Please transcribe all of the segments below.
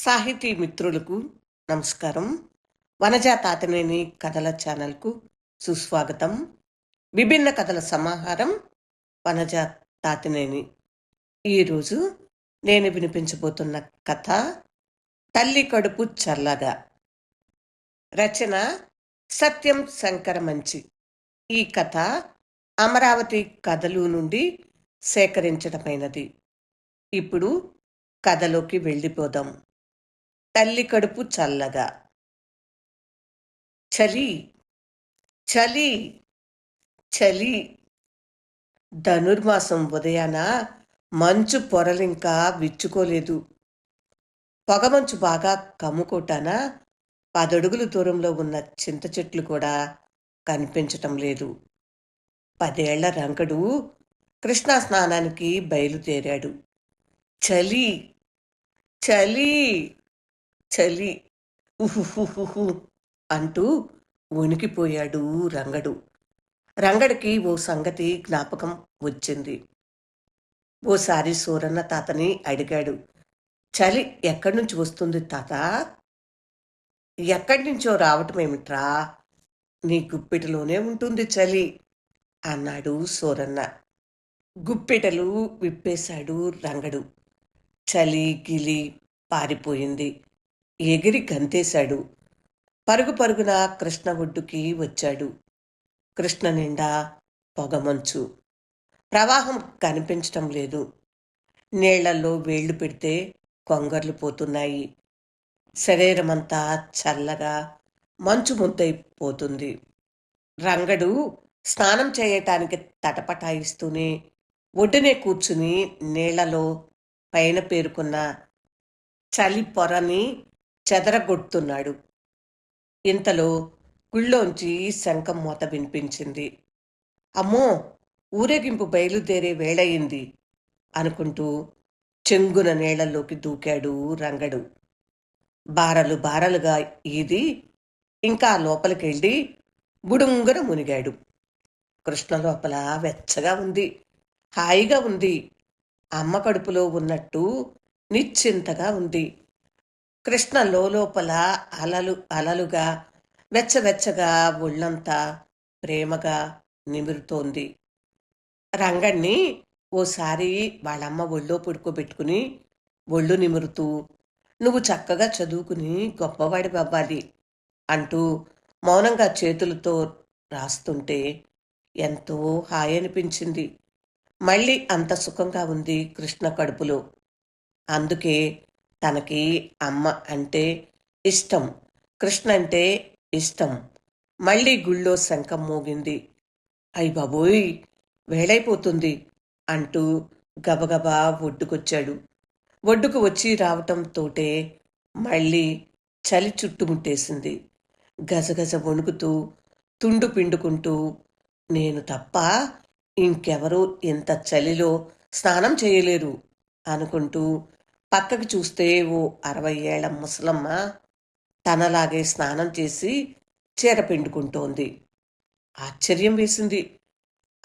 సాహితీ మిత్రులకు నమస్కారం. వనజా తాతనేని కథల ఛానల్కు సుస్వాగతం. విభిన్న కథల సమాహారం వనజా తాతనేని ఈరోజు నేను వినిపించబోతున్న కథ తల్లి కడుపు చల్లగా. రచన సత్యం శంకర మంచి. ఈ కథ అమరావతి కథలు నుండి సేకరించడమైనది ఇప్పుడు కథలోకి వెళ్ళిపోదాం. తల్లి కడుపు చల్లగా చలి. చలి. చలి. ధనుర్మాసం ఉదయాన మంచు పొరలింకా విచ్చుకోలేదు. పొగమంచు బాగా కమ్ముకోటాన పదడుగుల దూరంలో ఉన్న చింత చెట్లు కూడా కనిపించటం లేదు. పదేళ్ళ రంగడు కృష్ణా స్నానానికి బయలుదేరాడు. చలి. చలి. చలి. ఉహుహుహుహు అంటూ వణికిపోయాడు రంగడు. రంగడికి ఓ సంగతి జ్ఞాపకం వచ్చింది. ఓసారి సూరన్న తాతని అడిగాడు చలి ఎక్కడి నుంచి వస్తుంది తాత? ఎక్కడి నుంచో రావటం ఏమిట్రా? నీ గుప్పిటలోనే ఉంటుంది చలి అన్నాడు సూరన్న. గుప్పిటలు విప్పేశాడు రంగడు. చలి గిలి పారిపోయింది. ఎగిరి గంతేశాడు. పరుగు పరుగున కృష్ణ ఒడ్డుకి వచ్చాడు. కృష్ణ నిండా పొగమంచు ప్రవాహం కనిపించటం లేదు. నీళ్ళలో వేళ్ళు పెడితే కొంగర్లు పోతున్నాయి. శరీరమంతా చల్లగా మంచు ముద్దైపోతుంది రంగడు స్నానం చేయటానికి తటపటాయిస్తూనే ఒడ్డునే కూర్చుని నీళ్ళలో పైన పేరుకున్న చలి పొరని చెదరగొడుతున్నాడు. ఇంతలో గుళ్ళోంచి శంఖం మూత వినిపించింది. అమ్మో! ఊరేగింపు బయలుదేరే వేళయింది అనుకుంటూ చెంగున నీళ్ళలోకి దూకాడు రంగడు. బారలు బారలుగా ఈది ఇంకా లోపలికెళ్ళి బుడుంగున మునిగాడు. కృష్ణ లోపల వెచ్చగా ఉంది. హాయిగా ఉంది. అమ్మ కడుపులో ఉన్నట్టు నిశ్చింతగా ఉంది. కృష్ణ లోపల అలలు అలలుగా వెచ్చవెచ్చగా ఒళ్ళంతా ప్రేమగా నిమురుతోంది. రంగణ్ణి ఓసారి వాళ్ళమ్మ ఒళ్ళో పడుకోబెట్టుకుని ఒళ్ళు నిమురుతూ నువ్వు చక్కగా చదువుకుని గొప్పవాడి అవ్వాలి అంటూ మౌనంగా చేతులతో రాస్తుంటే ఎంతో హాయి అనిపించింది. మళ్ళీ అంత సుఖంగా ఉంది కృష్ణ కడుపులో. అందుకే తనకి అమ్మ అంటే ఇష్టం కృష్ణ అంటే ఇష్టం. మళ్ళీ గుళ్ళో శంఖం మోగింది. అయ్య బాబోయ్ వేళైపోతుంది అంటూ గబగబా ఒడ్డుకొచ్చాడు. ఒడ్డుకు వచ్చి రావటంతోటే మళ్ళీ చలి చుట్టుముట్టేసింది. గజగజ వణుకుతూ తుండు పిండుకుంటూ నేను తప్ప ఇంకెవరూ ఇంత చలిలో స్నానం చేయలేరు అనుకుంటూ పక్కకి చూస్తే ఓ అరవై ఏళ్ళ ముసలమ్మ తనలాగే స్నానం చేసి చీర పిండుకుంటోంది. ఆశ్చర్యం వేసింది.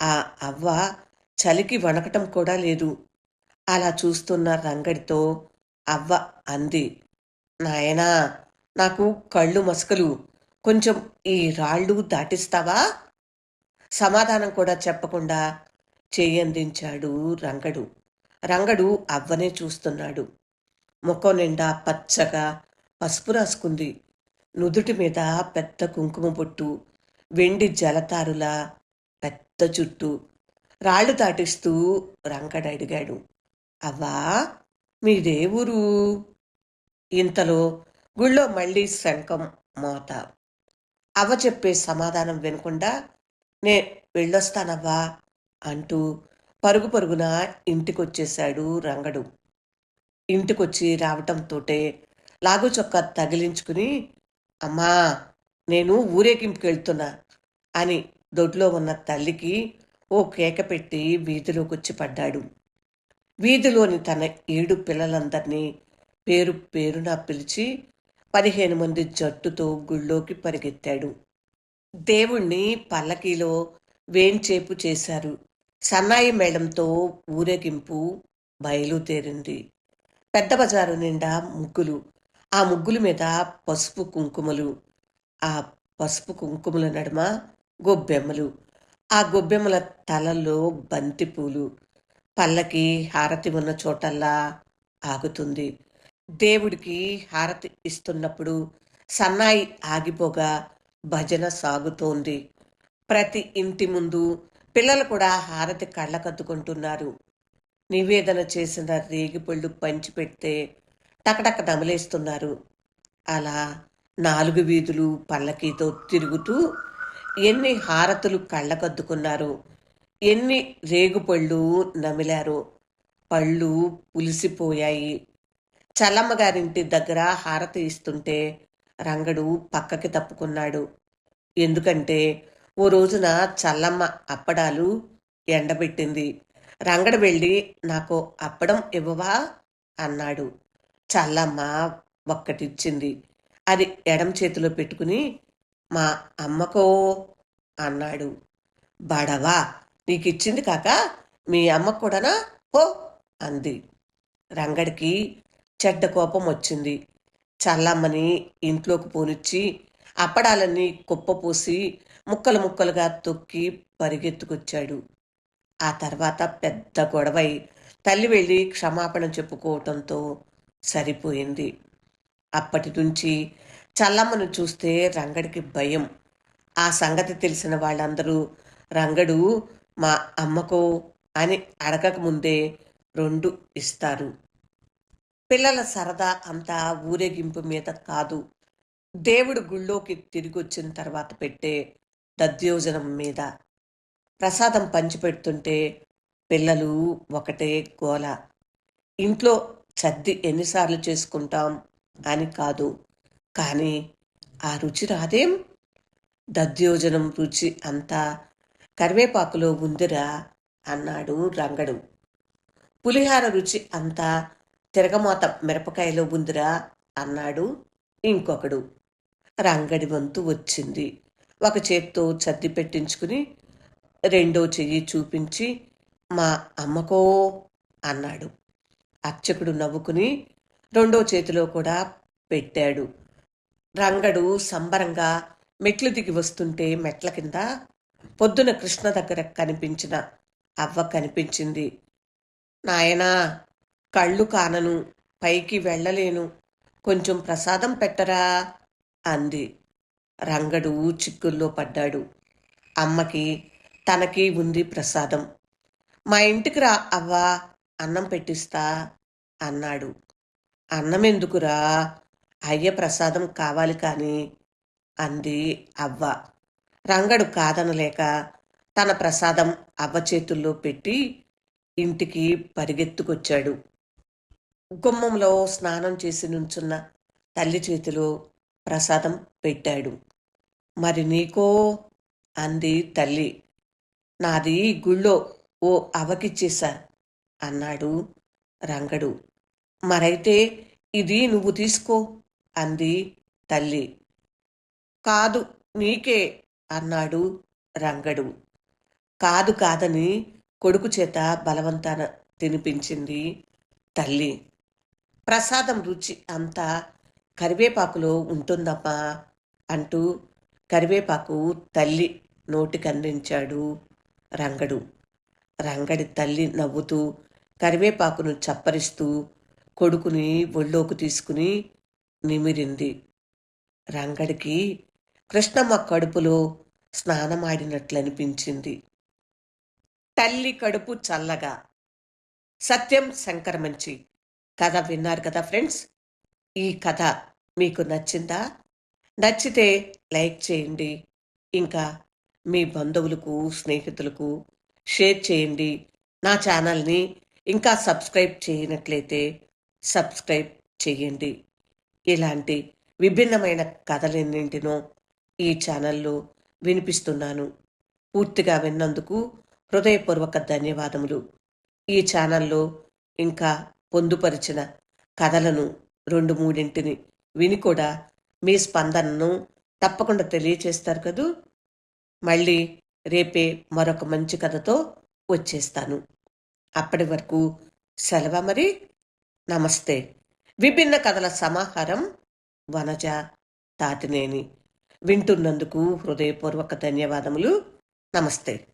ఆ అవ్వ చలికి వణకటం కూడా లేదు. అలా చూస్తున్న రంగడితో అవ్వ అంది. నాయనా నాకు కళ్ళు మసకలు. కొంచెం ఈ రాళ్ళు దాటిస్తావా? సమాధానం కూడా చెప్పకుండా చేయందించాడు రంగడు. రంగడు అవ్వనే చూస్తున్నాడు. ముఖం నిండా పచ్చగా పసుపు రాసుకుంది. నుదుటి మీద పెద్ద కుంకుమ పొట్టు వెండి జలతారుల పెద్ద చుట్టు రాళ్ళు దాటిస్తూ రంగడు అడిగాడు. అవ్వా మీదే ఊరు? ఇంతలో గుళ్ళో మళ్ళీ శంఖం మోత. అవ్వ చెప్పే సమాధానం వినకుండా నే వెళ్ళొస్తానవ్వా అంటూ పరుగు పరుగున ఇంటికొచ్చేశాడు రంగడు. ఇంటికొచ్చి రావటంతోటే లాగు చొక్కా తగిలించుకుని అమ్మా నేను ఊరేగింపుకెళ్తున్నా అని దొడ్లో ఉన్న తల్లికి ఓ కేక పెట్టి వీధిలోకి వచ్చి పడ్డాడు. వీధిలోని తన ఏడు పిల్లలందరినీ పేరు పేరున పిలిచి పదిహేను మంది జట్టుతో గుళ్ళోకి పరిగెత్తాడు. దేవుణ్ణి పల్లకీలో వేంచేపు చేశారు. సన్నాయి మేళంతో ఊరేగింపు బయలుదేరింది. పెద్ద బజారు నిండా ముగ్గులు. ఆ ముగ్గుల మీద పసుపు కుంకుమలు. ఆ పసుపు కుంకుమల నడుమ గొబ్బెమ్మలు. ఆ గొబ్బెమ్మల తలలో బంతిపూలు. పల్లకి హారతి ఉన్న చోటల్లా ఆగుతుంది. దేవుడికి హారతి ఇస్తున్నప్పుడు సన్నాయి ఆగిపోగా భజన సాగుతోంది. ప్రతి ఇంటి ముందు పిల్లలు కూడా హారతి కళ్ళకద్దుకుంటున్నారు. నివేదన చేసిన రేగిపళ్ళు పంచిపెడితే టకటక నమలేస్తున్నారు అలా నాలుగు వీధులు పల్లకీతో తిరుగుతూ ఎన్ని హారతులు కళ్ళకద్దుకున్నారు ఎన్ని రేగుపళ్ళు నమిలారు. పళ్ళు పులిసిపోయాయి. చల్లమ్మగారింటి దగ్గర హారతి ఇస్తుంటే రంగడు పక్కకి తప్పుకున్నాడు. ఎందుకంటే ఓ రోజున చల్లమ్మ అప్పడాలు ఎండబెట్టింది. రంగడ వెళ్ళి నాకు అప్పడం ఇవ్వవా? అన్నాడు. చల్లమ్మ ఒక్కటిచ్చింది. అది ఎడం చేతిలో పెట్టుకుని మా అమ్మకో అన్నాడు. బడవా నీకిచ్చింది కాక మీ అమ్మ కూడానా? పో అంది. రంగడికి చెడ్డ కోపం వచ్చింది చల్లమ్మని ఇంట్లోకి పోనిచ్చి అప్పడాలన్నీ కుప్పపోసి ముక్కలు ముక్కలుగా తొక్కి పరిగెత్తుకొచ్చాడు. ఆ తర్వాత పెద్ద గొడవై తల్లి వెళ్ళి క్షమాపణ చెప్పుకోవటంతో సరిపోయింది. అప్పటి నుంచి చల్లమ్మను చూస్తే రంగడికి భయం. ఆ సంగతి తెలిసిన వాళ్ళందరూ రంగడు మా అమ్మకో అని అడగకముందే రెండు ఇస్తారు. పిల్లల సరదా అంతా ఊరేగింపు మీద కాదు. దేవుడు గుళ్ళోకి తిరిగి వచ్చిన తర్వాత పెట్టే దద్యోజనం మీద ప్రసాదం పంచిపెడుతుంటే పిల్లలు ఒకటే గోల. ఇంట్లో సర్ది ఎన్నిసార్లు చేసుకుంటాం అని కాదు. కానీ ఆ రుచి రాదేం? దద్యోజనం రుచి అంతా కరివేపాకులో ఉందిరా అన్నాడు రంగడు. పులిహార రుచి అంతా తిరగమాత మిరపకాయలో ఉందిరా అన్నాడు ఇంకొకడు. రంగడి వంతు వచ్చింది. ఒక చేత్తో చద్ది పెట్టించుకుని రెండో చెయ్యి చూపించి మా అమ్మకో అన్నాడు. అర్చకుడు నవ్వుకుని రెండో చేతిలో కూడా పెట్టాడు. రంగడు సంబరంగా మెట్లు దిగి వస్తుంటే మెట్ల కింద పొద్దున కృష్ణ దగ్గర కనిపించిన అవ్వ కనిపించింది. నాయనా కళ్ళు కానను పైకి వెళ్ళలేను కొంచెం ప్రసాదం పెట్టరా అంది. రంగడు చిక్కుల్లో పడ్డాడు. అమ్మకి తనకి ఉంది ప్రసాదం. మా ఇంటికి రా అవ్వా అన్నం పెట్టిస్తా అన్నాడు. అన్నం ఎందుకురా అయ్య ప్రసాదం కావాలి కాని అంది అవ్వ. రంగడు కాదనలేక తన ప్రసాదం అవ్వ చేతుల్లో పెట్టి ఇంటికి పరిగెత్తుకొచ్చాడు. గుమ్మంలో స్నానం చేసి నుంచున్న తల్లి చేతిలో ప్రసాదం పెట్టాడు. మరి నీకో? అంది తల్లి. నాది గుళ్ళో ఓ అవకిచ్చేశా అన్నాడు రంగడు. మరైతే ఇది నువ్వు తీసుకో అంది తల్లి. కాదు నీకే అన్నాడు రంగడు. కాదు కాదని కొడుకు చేత బలవంతాన తినిపించింది తల్లి. ప్రసాదం రుచి అంతా కరివేపాకులో ఉంటుందమ్మా అంటూ కరివేపాకు తల్లి నోటికందించాడు రంగడు. రంగడి తల్లి నవ్వుతూ కరివేపాకును చప్పరిస్తూ కొడుకుని ఒళ్ళోకి తీసుకుని నిమిరింది. రంగడికి కృష్ణమ్మ కడుపులో స్నానమాడినట్లనిపించింది. తల్లి కడుపు చల్లగా. సత్యం శంకరమంచి. కథ విన్నారు కదా ఫ్రెండ్స్? ఈ కథ మీకు నచ్చిందా? నచ్చితే లైక్ చేయండి. ఇంకా మీ బంధువులకు స్నేహితులకు షేర్ చేయండి. నా ఛానల్ని ఇంకా సబ్స్క్రైబ్ చేయనట్లయితే సబ్స్క్రైబ్ చేయండి. ఇలాంటి విభిన్నమైన కథలెన్నింటినో ఈ ఛానల్లో వినిపిస్తున్నాను. పూర్తిగా విన్నందుకు హృదయపూర్వక ధన్యవాదములు. ఈ ఛానల్లో ఇంకా పొందుపరిచిన కథలను రెండు మూడింటిని విని కూడా మీ స్పందనను తప్పకుండా తెలియచేస్తారు కదూ? మళ్ళీ రేపే మరొక మంచి కథతో వచ్చేస్తాను. అప్పటి వరకు సెలవు మరి? నమస్తే. విభిన్న కథల సమాహారం వనజ తాతినేని వింటున్నందుకు హృదయపూర్వక ధన్యవాదములు. నమస్తే.